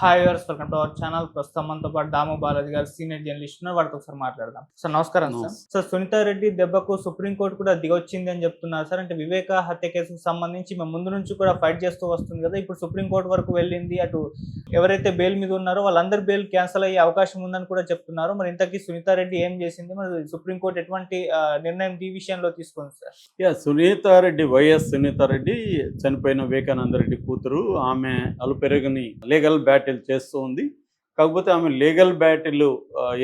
Hi viewers welcome to our channel ప్రస్తుతం మనతో పాటు దాము బాలాజీ గారు సీనియర్ జర్నలిస్ట్ ఉన్నారు. వాటితో ఒకసారి మాట్లాడదాం. సార్ నమస్కారం సార్. సార్ సునీతా రెడ్డి దెబ్బకు సుప్రీంకోర్టు కూడా దిగొచ్చింది అని చెప్తున్నారు సార్. అంటే వివేక హత్య కేసుకు సంబంధించి మేము ముందు నుంచి కూడా ఫైట్ చేస్తూ వస్తుంది కదా. ఇప్పుడు సుప్రీంకోర్టు వరకు వెళ్ళింది. అటు ఎవరైతే బెయిల్ మీద ఉన్నారో వాళ్ళందరి బెయిల్ క్యాన్సిల్ అయ్యే అవకాశం ఉందని కూడా చెప్తున్నారు. మరి ఇంతకీ సునీతా రెడ్డి ఏం చేసింది? మరి సుప్రీంకోర్టు ఎటువంటి నిర్ణయం ఈ విషయంలో తీసుకుంది sir? Yeah Sunitha Reddy YS Sunitha Reddy చనిపోయిన వివేకానంద రెడ్డి కూతురు. ఆమె అలుపెరగని లీగల్ బ్యాటిల్ చేస్తూ ఉంది. కాకపోతే ఆమె లీగల్ బ్యాటిల్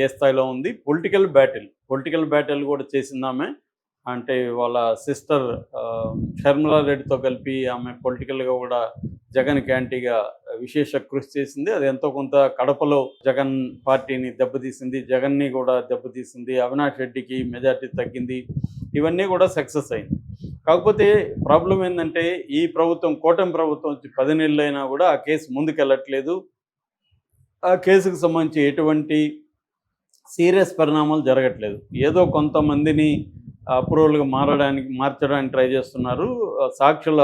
ఏ స్థాయిలో ఉంది? పొలిటికల్ బ్యాటిల్ పొలిటికల్ బ్యాటిల్ కూడా చేసింది ఆమె. అంటే వాళ్ళ సిస్టర్ షర్మిలా రెడ్డితో కలిపి ఆమె పొలిటికల్గా కూడా జగన్ క్యాంటీగా విశేష కృషి చేసింది. అది ఎంతో కొంత కడపలో జగన్ పార్టీని దెబ్బతీసింది. జగన్ని కూడా దెబ్బతీసింది. అవినాష్ రెడ్డికి మెజార్టీ తగ్గింది. ఇవన్నీ కూడా సక్సెస్ అయింది. కాకపోతే ప్రాబ్లం ఏంటంటే ఈ ప్రభుత్వం కూటమి ప్రభుత్వం వచ్చి పది నెలలు అయినా కూడా ఆ కేసు ముందుకెళ్ళట్లేదు. ఆ కేసుకు సంబంధించి ఎటువంటి సీరియస్ పరిణామాలు జరగట్లేదు. ఏదో కొంతమందిని అప్రూవల్గా మారడానికి మార్చడానికి ట్రై చేస్తున్నారు. సాక్షుల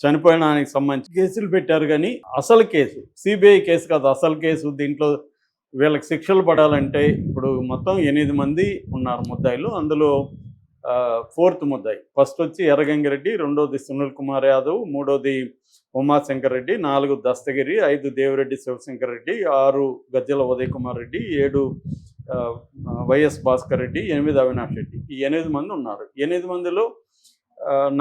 చనిపోయడానికి సంబంధించి కేసులు పెట్టారు కానీ అసలు కేసు సిబిఐ కేసు కాదు అసలు కేసు. దీంట్లో వీళ్ళకి శిక్షలు పడాలంటే ఇప్పుడు మొత్తం ఎనిమిది మంది ఉన్నారు ముద్దాయిలు. అందులో ఫోర్త్ ముద్దాయి. ఫస్ట్ వచ్చి ఎర్రగంగిరెడ్డి రెండోది సునీల్ కుమార్ యాదవ్ మూడోది ఉమాశంకర్ రెడ్డి నాలుగు దస్తగిరి ఐదు దేవిరెడ్డి శివశంకర్ రెడ్డి ఆరు గజ్జల ఉదయ్ కుమార్ రెడ్డి ఏడు వైఎస్ భాస్కర్ రెడ్డి ఎనిమిది అవినాష్ రెడ్డి. ఈ ఎనిమిది మంది ఉన్నారు. ఎనిమిది మందిలో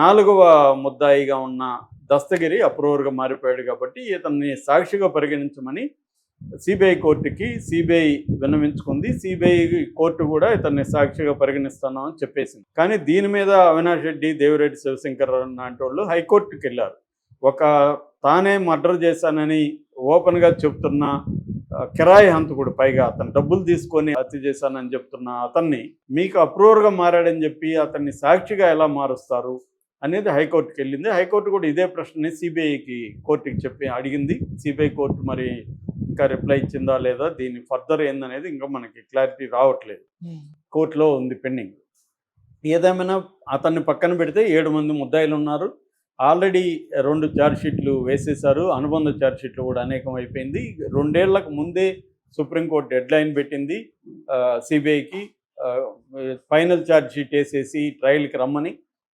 నాలుగవ ముద్దాయిగా ఉన్న దస్తగిరి అప్రూవర్గా మారిపోయాడు కాబట్టి ఇతన్ని సాక్షిగా పరిగణించమని సిబిఐ కోర్టుకి సిబిఐ విన్నవించుకుంది. సిబిఐ కోర్టు కూడా ఇతన్ని సాక్షిగా పరిగణిస్తున్నాం అని చెప్పేసింది. కానీ దీని మీద అవినాష్ రెడ్డి దేవిరెడ్డి శివశంకర్ లాంటి వాళ్ళు హైకోర్టుకి వెళ్ళారు. ఒక తానే మర్డర్ చేశానని ఓపెన్గా చెప్తున్న కిరాయి హంతకుడు పైగా అతను డబ్బులు తీసుకొని హత్య చేశానని చెప్తున్న అతన్ని మీకు అప్రూవర్గా మారాడని చెప్పి అతన్ని సాక్షిగా ఎలా మారుస్తారు అనేది హైకోర్టుకి వెళ్ళింది. హైకోర్టు కూడా ఇదే ప్రశ్నని సిబిఐకి కోర్టుకి చెప్పి అడిగింది. సిబిఐ కోర్టు మరి ఇంకా రిప్లై ఇచ్చిందా లేదా దీని ఫర్దర్ ఏందనేది ఇంకా మనకి క్లారిటీ రావట్లేదు. కోర్టులో ఉంది పెండింగ్ ఏదేమైనా అతన్ని పక్కన పెడితే ఏడు మంది ముద్దాయిలు ఉన్నారు. ఆల్రెడీ రెండు ఛార్జ్ షీట్లు వేసేశారు. అనుబంధ ఛార్జ్ షీట్లు కూడా అనేకం అయిపోయింది. రెండేళ్ళకు ముందే సుప్రీంకోర్టు డెడ్ లైన్ పెట్టింది. సిబిఐకి ఫైనల్ ఛార్జ్ షీట్ వేసేసి ట్రయల్కి రమ్మని.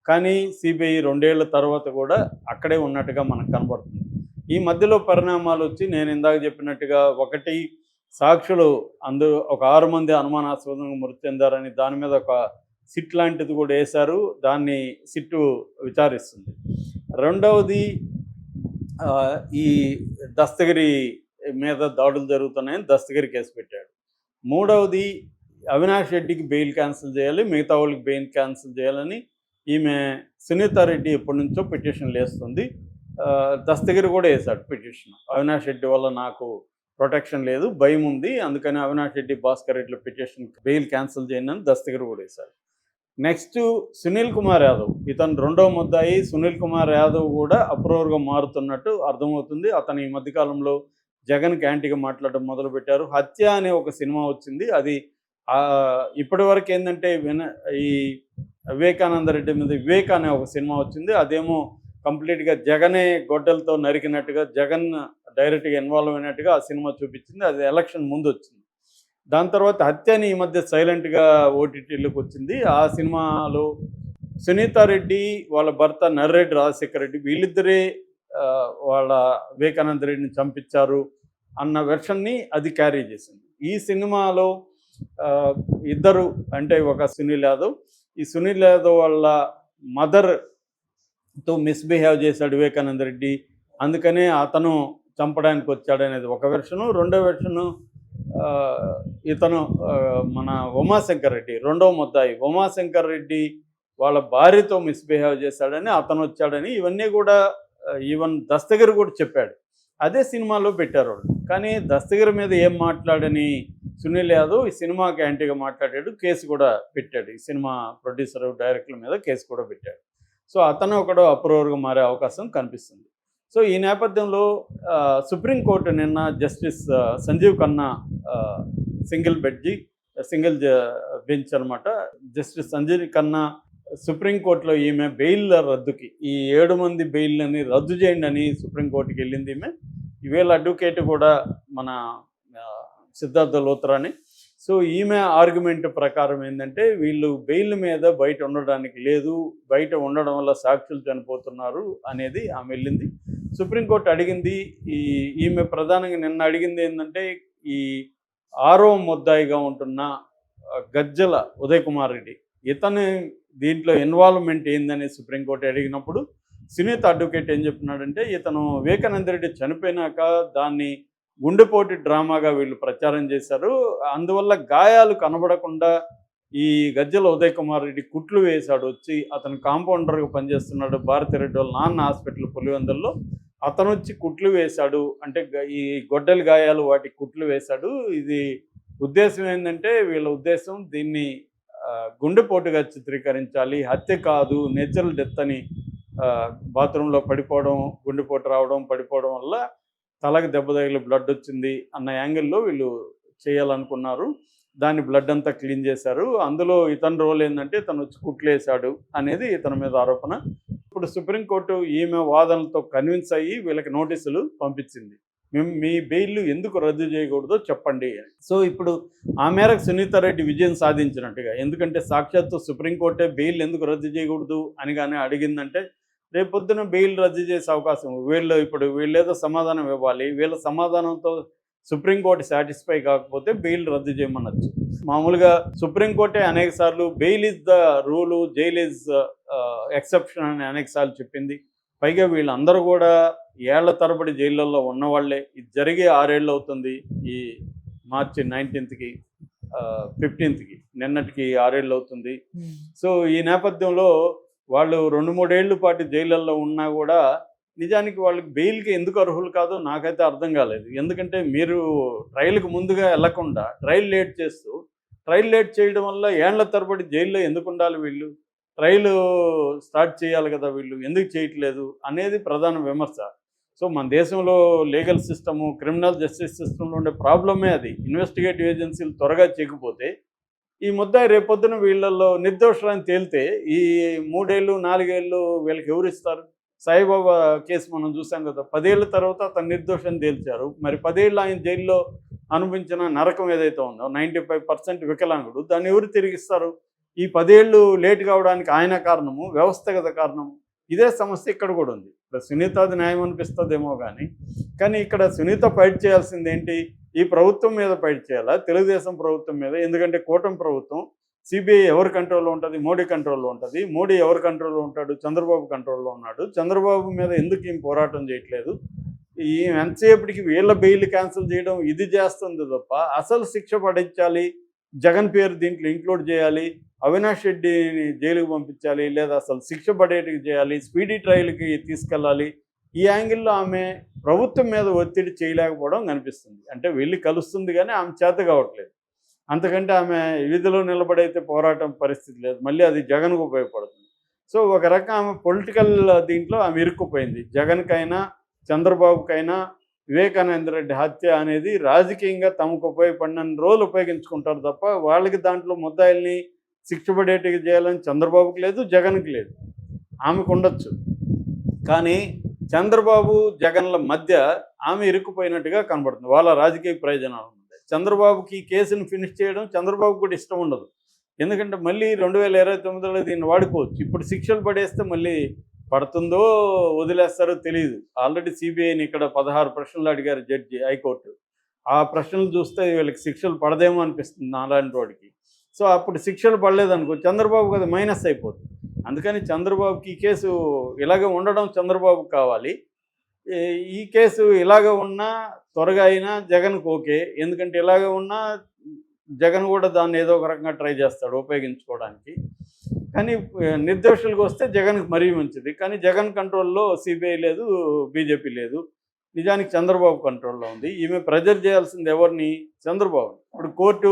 కానీ సిబిఐ రెండేళ్ళ తర్వాత కూడా అక్కడే ఉన్నట్టుగా మనకు కనబడుతుంది. ఈ మధ్యలో పరిణామాలు వచ్చి నేను ఇందాక చెప్పినట్టుగా ఒకటి సాక్షులు అందరూ ఒక ఆరు మంది అనుమానాస్పదంగా మృతి చెందారని దాని మీద ఒక సిట్ లాంటిది కూడా వేశారు. దాన్ని సిట్టు విచారిస్తుంది. రెండవది ఈ దస్తగిరి మీద దాడులు జరుగుతున్నాయని దస్తగిరి కేసు పెట్టాడు. మూడవది అవినాష్ రెడ్డికి బెయిల్ క్యాన్సిల్ చేయాలి మిగతా వాళ్ళకి బెయిల్ క్యాన్సిల్ చేయాలని ఈమె సునీతారెడ్డి ఎప్పటి నుంచో పిటిషన్లు వేస్తుంది. దస్తగిరి కూడా వేశాడు పిటిషన్. అవినాష్ రెడ్డి వల్ల నాకు ప్రొటెక్షన్ లేదు భయం ఉంది. అందుకని Avinash Reddy Bhaskar Reddy petition bail cancel చేయండి అని దస్తగిరి కూడా వేశాడు. నెక్స్ట్ సునీల్ కుమార్ యాదవ్. ఇతను రెండో ముద్దాయి. సునీల్ కుమార్ యాదవ్ కూడా అప్రూవర్గా మారుతున్నట్టు అర్థమవుతుంది. అతను ఈ మధ్యకాలంలో జగన్ యాంటీగా మాట్లాడడం మొదలుపెట్టారు. హత్య అనే ఒక సినిమా వచ్చింది. అది ఇప్పటి వరకు ఏంటంటే విన ఈ వివేకానంద రెడ్డి మీద వివేక్ అనే ఒక సినిమా వచ్చింది. అదేమో కంప్లీట్గా జగనే గొడ్డలతో నరికినట్టుగా జగన్ డైరెక్ట్గా ఇన్వాల్వ్ అయినట్టుగా ఆ సినిమా చూపించింది. అది ఎలక్షన్ ముందు వచ్చింది దాని తర్వాత హత్యని ఈ మధ్య సైలెంట్గా ఓటీటీలోకి వచ్చింది. ఆ సినిమాలో సునీతారెడ్డి వాళ్ళ భర్త నర్రెడ్డి రాజశేఖర రెడ్డి వీళ్ళిద్దరే వాళ్ళ వివేకానంద రెడ్డిని చంపించారు అన్న వెర్షన్ని అది క్యారీ చేసింది. ఈ సినిమాలో ఇద్దరు అంటే ఒక సునీల్ యాదవ్. ఈ సునీల్ యాదవ్ వాళ్ళ మదర్ తో మిస్బిహేవ్ చేశాడు వివేకానంద రెడ్డి. అందుకనే అతను చంపడానికి వచ్చాడనేది ఒక వెర్షను రెండో వెర్షను ఇతను మన ఉమాశంకర్ రెడ్డి రెండో ముద్దాయి. ఉమాశంకర్ రెడ్డి వాళ్ళ భార్యతో మిస్బిహేవ్ చేశాడని అతను వచ్చాడని ఇవన్నీ కూడా ఈవెన్ దస్తగిరి కూడా చెప్పాడు. అదే సినిమాలో పెట్టారు వాళ్ళు. కానీ దస్తగిరి మీద ఏం మాట్లాడని సునీల్ యాదవ్ ఈ సినిమాకి యాంటీగా మాట్లాడాడు. కేసు కూడా పెట్టాడు. ఈ సినిమా ప్రొడ్యూసర్ డైరెక్టర్ మీద కేసు కూడా పెట్టాడు. సో అతను ఒకడు అప్రూవర్గా మారే అవకాశం కనిపిస్తుంది. సో ఈ నేపథ్యంలో సుప్రీంకోర్టు నిన్న justice Sanjiv Khanna single bench single bench అనమాట. జస్టిస్ సంజీవ్ ఖన్నా సుప్రీంకోర్టులో ఈమె బెయిల్ రద్దుకి ఈ ఏడు మంది బెయిల్ని రద్దు చేయండి అని సుప్రీంకోర్టుకి వెళ్ళింది ఈమె. ఈవేళ అడ్వకేట్ కూడా మన సిద్ధార్థ లోత్రాని సో ఈమె ఆర్గ్యుమెంట్ ప్రకారం ఏంటంటే వీళ్ళు బెయిల్ మీద బయట ఉండడానికి లేదు బయట ఉండడం వల్ల సాక్షులు చనిపోతున్నారు అనేది ఆమె వెళ్ళింది. సుప్రీంకోర్టు అడిగింది ఈ ఈమె ప్రధానంగా నిన్న అడిగింది ఏంటంటే ఈ ఆరో ముద్దాయిగా ఉంటున్న గజ్జల ఉదయ్ కుమార్ రెడ్డి. ఇతని దీంట్లో ఇన్వాల్వ్మెంట్ ఏందని సుప్రీంకోర్టు అడిగినప్పుడు సునీత అడ్వకేట్ ఏం చెప్తున్నాడంటే ఇతను వివేకానంద రెడ్డి చనిపోయినాక దాన్ని గుండెపోటు డ్రామాగా వీళ్ళు ప్రచారం చేశారు. అందువల్ల గాయాలు కనబడకుండా ఈ గజ్జల ఉదయ్ కుమార్ రెడ్డి కుట్లు వేశాడు. వచ్చి అతను కాంపౌండర్గా పనిచేస్తున్నాడు. భారతిరెడ్డి వాళ్ళ నాన్న హాస్పిటల్ పులివెందుల్లో. అతను వచ్చి కుట్లు వేశాడు. అంటే ఈ గొడ్డలి గాయాలు వాటి కుట్లు వేశాడు. ఇది ఉద్దేశం ఏంటంటే వీళ్ళ ఉద్దేశం దీన్ని గుండెపోటుగా చిత్రీకరించాలి. హత్య కాదు నేచురల్ డెత్ అని బాత్రూంలో పడిపోవడం గుండెపోటు రావడం పడిపోవడం వల్ల తలకి దెబ్బ తగిలి బ్లడ్ వచ్చింది అన్న యాంగిల్లో వీళ్ళు చేయాలనుకున్నారు. దాన్ని బ్లడ్ అంతా క్లీన్ చేశారు. అందులో ఇతని రోల్ ఏంటంటే తను వచ్చి కుట్లేశాడు అనేది ఇతని మీద ఆరోపణ. ఇప్పుడు సుప్రీంకోర్టు ఈమె వాదనలతో కన్విన్స్ అయ్యి వీళ్ళకి నోటీసులు పంపించింది. మేము మీ బెయిల్ ఎందుకు రద్దు చేయకూడదో చెప్పండి సో ఇప్పుడు ఆ మేరకు సునీత రెడ్డి విజయం సాధించినట్టుగా ఎందుకంటే సాక్షాత్తు సుప్రీంకోర్టే బెయిల్ ఎందుకు రద్దు చేయకూడదు అని కానీ అడిగిందంటే రేపొద్దున బెయిల్ రద్దు చేసే అవకాశం. వీళ్ళు ఇప్పుడు వీళ్ళేదో సమాధానం ఇవ్వాలి. వీళ్ళ సమాధానంతో సుప్రీంకోర్టు సాటిస్ఫై కాకపోతే బెయిల్ రద్దు చేయమనొచ్చు. మామూలుగా సుప్రీంకోర్టే అనేక సార్లు bail is the rule jail is exception అని అనేక సార్లు చెప్పింది. పైగా వీళ్ళందరూ కూడా ఏళ్ళ తరబడి జైళ్ళల్లో ఉన్నవాళ్ళే. ఇది జరిగే ఆరేళ్ళు అవుతుంది. ఈ మార్చి నైన్టీన్త్కి ఫిఫ్టీన్త్కి నిన్నటికి ఆరేళ్ళు అవుతుంది. సో ఈ నేపథ్యంలో వాళ్ళు రెండు మూడేళ్ళ పాటు జైళ్ళల్లో ఉన్నా కూడా నిజానికి వాళ్ళకి బెయిల్కి ఎందుకు అర్హులు కాదో నాకైతే అర్థం కాలేదు. ఎందుకంటే మీరు ట్రయల్కి ముందుగా వెళ్ళకుండా ట్రయల్ లేట్ చేస్తూ ట్రయల్ లేట్ చేయడం వల్ల ఏండ్ల తరబడి జైల్లో ఎందుకు ఉండాలి వీళ్ళు? ట్రయల్ స్టార్ట్ చేయాలి కదా వీళ్ళు ఎందుకు చేయట్లేదు అనేది ప్రధాన విమర్శ. సో మన దేశంలో లీగల్ సిస్టము క్రిమినల్ జస్టిస్ సిస్టంలో ఉండే ప్రాబ్లమే అది. ఇన్వెస్టిగేటివ్ ఏజెన్సీలు త్వరగా చేయకపోతే ఈ ముద్దాయి రేపొద్దున వీళ్ళల్లో నిర్దోషులని తేలితే ఈ మూడేళ్ళు నాలుగేళ్ళు వీళ్ళకి ఎవరు ఇస్తారు? సాయిబాబా కేసు మనం చూసాం కదా పదేళ్ళ తర్వాత అతను నిర్దోషం తేల్చారు. మరి పదేళ్ళు ఆయన జైల్లో అనుభవించిన నరకం ఏదైతే ఉందో నైంటీ ఫైవ్ పర్సెంట్ వికలాంగుడు దాన్ని ఎవరు తిరిగిస్తారు ఈ పదేళ్ళు లేట్ కావడానికి ఆయన కారణము వ్యవస్థగత కారణము? ఇదే సమస్య ఇక్కడ కూడా ఉంది. సునీత న్యాయమనిపిస్తుందేమో న్యాయం అనిపిస్తుందేమో కానీ కానీ ఇక్కడ సునీత ఫైట్ చేయాల్సింది ఏంటి ఈ ప్రభుత్వం మీద ఫైట్ చేయాలా? తెలుగుదేశం ప్రభుత్వం మీద. ఎందుకంటే కూటమి ప్రభుత్వం సిబిఐ ఎవరి కంట్రోల్లో ఉంటుంది? మోడీ కంట్రోల్లో ఉంటుంది. మోడీ ఎవరి కంట్రోల్లో ఉంటాడు? చంద్రబాబు కంట్రోల్లో ఉన్నాడు. చంద్రబాబు మీద ఎందుకు ఈయన పోరాటం చేయట్లేదు? ఈ ఎంతసేపటికి వీళ్ళ బెయిల్ క్యాన్సిల్ చేయడం ఇది చేస్తుంది తప్ప అసలు శిక్ష పడించాలి? జగన్ పేరు దీంట్లో ఇంక్లూడ్ చేయాలి? అవినాష్ రెడ్డిని జైలుకు పంపించాలి? లేదా అసలు శిక్ష పడేటికి చేయాలి? స్పీడీ ట్రయల్కి తీసుకెళ్ళాలి? ఈ యాంగిల్లో ఆమె ప్రభుత్వం మీద ఒత్తిడి చేయలేకపోవడం కనిపిస్తుంది. అంటే వెళ్ళి కలుస్తుంది కానీ ఆమె చేత కావట్లేదు. అంతకంటే ఆమె వీధిలో నిలబడైతే పోరాటం పరిస్థితి లేదు. మళ్ళీ అది జగన్కు ఉపయోగపడుతుంది. సో ఒక రకం ఆమె పొలిటికల్ దీంట్లో ఆమె ఇరుక్కుపోయింది. జగన్కైనా చంద్రబాబుకైనా వివేకానంద రెడ్డి హత్య అనేది రాజకీయంగా తమకు ఉపయోగపడిన రోజులు ఉపయోగించుకుంటారు తప్ప వాళ్ళకి దాంట్లో ముద్దాయిల్ని శిక్షపడేటికి చేయాలని చంద్రబాబుకి లేదు జగన్కి లేదు. ఆమెకు ఉండొచ్చు. కానీ చంద్రబాబు జగన్ల మధ్య ఆమె ఇరుక్కుపోయినట్టుగా కనబడుతుంది. వాళ్ళ రాజకీయ ప్రయోజనాలు చంద్రబాబుకి కేసును ఫినిష్ చేయడం చంద్రబాబు కూడా ఇష్టం ఉండదు. ఎందుకంటే మళ్ళీ రెండు వేల ఇరవై తొమ్మిదిలో దీన్ని వాడుకోవచ్చు. ఇప్పుడు శిక్షలు పడేస్తే మళ్ళీ పడుతుందో వదిలేస్తారో తెలియదు ఆల్రెడీ సిబిఐని ఇక్కడ పదహారు ప్రశ్నలు అడిగారు జడ్జి హైకోర్టు. ఆ ప్రశ్నలు చూస్తే వీళ్ళకి శిక్షలు పడదేమో అనిపిస్తుంది నాలాంటి రోడ్డుకి. సో అప్పుడు శిక్షలు పడలేదనుకో చంద్రబాబు కదా మైనస్ అయిపోతుంది. అందుకని చంద్రబాబుకి ఈ కేసు ఇలాగ ఉండడం చంద్రబాబు కావాలి. ఈ- కేసు ఇలాగ ఉన్నా త్వరగా అయినా జగన్కి ఓకే. ఎందుకంటే ఇలాగ ఉన్నా జగన్ కూడా దాన్ని ఏదో ఒక రకంగా ట్రై చేస్తాడు ఉపయోగించుకోవడానికి. కానీ నిర్దోషులకు వస్తే జగన్కి మరీ మంచిది. కానీ జగన్ కంట్రోల్లో సిబిఐ లేదు బీజేపీ లేదు. నిజానికి చంద్రబాబు కంట్రోల్లో ఉంది. ఈమె ప్రెజర్ చేయాల్సింది ఎవరిని? చంద్రబాబు ఇప్పుడు కోర్టు